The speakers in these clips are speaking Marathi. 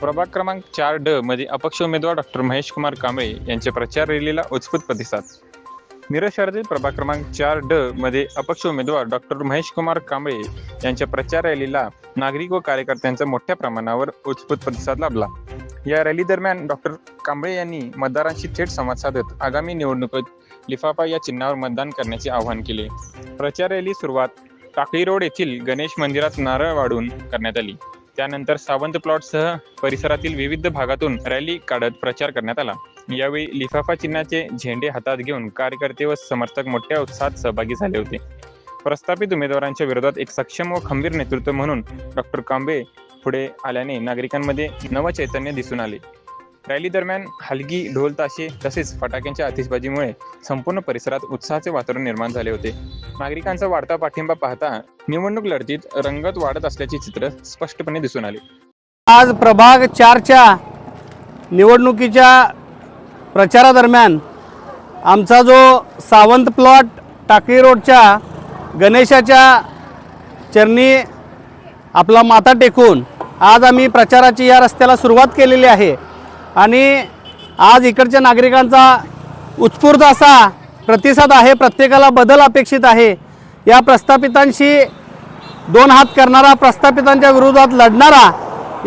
प्रभाग क्रमांक चार ड मध्ये अपक्ष उमेदवार डॉक्टर महेश कुमार कांबळे यांच्या प्रचार रॅलीला उत्स्फूर्त प्रतिसाद. मिरज शहरातील प्रभाग क्रमांक चार ड मध्ये अपक्ष उमेदवार डॉक्टर महेश कुमार कांबळे यांच्या प्रचार रॅलीला नागरिक व कार्यकर्त्यांचा मोठ्या प्रमाणावर उत्स्फूर्त प्रतिसाद लाभला. या रॅली दरम्यान डॉक्टर कांबळे यांनी मतदारांशी थेट संवाद साधत आगामी निवडणुकीत लिफाफा या चिन्हावर मतदान करण्याचे आवाहन केले. प्रचार रॅली सुरुवात टाकळी रोड येथील गणेश मंदिरात नारळ वाढून करण्यात आली. त्यानंतर सावंत प्लॉटसह परिसरातील विविध भागातून रॅली काढत प्रचार करण्यात आला. यावेळी लिफाफा चिन्हाचे झेंडे हातात घेऊन कार्यकर्ते व समर्थक मोठ्या उत्साहात सहभागी झाले होते. प्रस्थापित उमेदवारांच्या विरोधात एक सक्षम व खंबीर नेतृत्व म्हणून डॉक्टर कांबे पुढे आल्याने नागरिकांमध्ये नवचैतन्य दिसून आले. रॅली दरम्यान हलगी ढोल ताशे तसेच फटाक्यांच्या आतिषबाजीमुळे संपूर्ण परिसरात उत्साहाचे वातावरण निर्माण झाले होते. नागरिकांचा वाढता पाठिंबा पाहता निवडणूक लढतीत रंगत वाढत असल्याचे चित्र स्पष्टपणे दिसून आले. आज प्रभाग चारच्या निवडणुकीच्या प्रचारादरम्यान आमचा जो सावंत प्लॉट टाकळी रोडच्या गणेशाच्या चरणी आपला माथा टेकून आज आम्ही प्रचाराची या रस्त्याला सुरुवात केलेली आहे. आणि आज इकडच्या नागरिकांचा उत्स्फूर्त असा प्रतिसाद आहे प्रत्येकाला बदल अपेक्षित आहे. या प्रस्थापितांशी दोन हात करणारा प्रस्थापितांच्या विरोधात लढणारा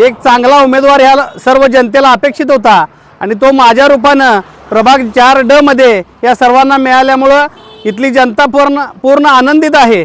एक चांगला उमेदवार ह्या सर्व जनतेला अपेक्षित होता. आणि तो माझ्या रूपानं प्रभाग चार ड मध्ये या सर्वांना मिळाल्यामुळं इथली जनता पूर्ण पूर्ण आनंदित आहे.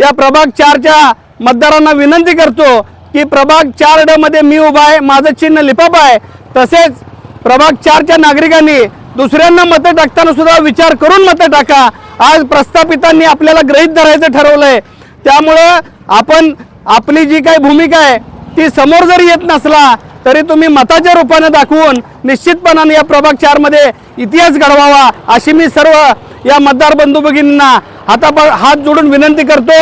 या प्रभाग चारच्या मतदारांना विनंती करतो की प्रभाग चार ड मध्ये मी उभा आहे माझं चिन्ह लिपाप आहे. तसेच प्रभाग चारच्या नागरिकांनी दुसऱ्यांना मतं टाकताना सुद्धा विचार करून मतं टाका. आज प्रस्थापितांनी आपल्याला गृहीत धरायचं ठरवलंय. त्यामुळं आपण आपली जी काही भूमिका आहे ती समोर जरी येत नसला तरी तुम्ही मताच्या रूपाने दाखवून निश्चितपणाने या प्रभाग चारमध्ये इतिहास घडवावा अशी मी सर्व या मतदार बंधू भगिनींना हातापा हात जोडून विनंती करतो.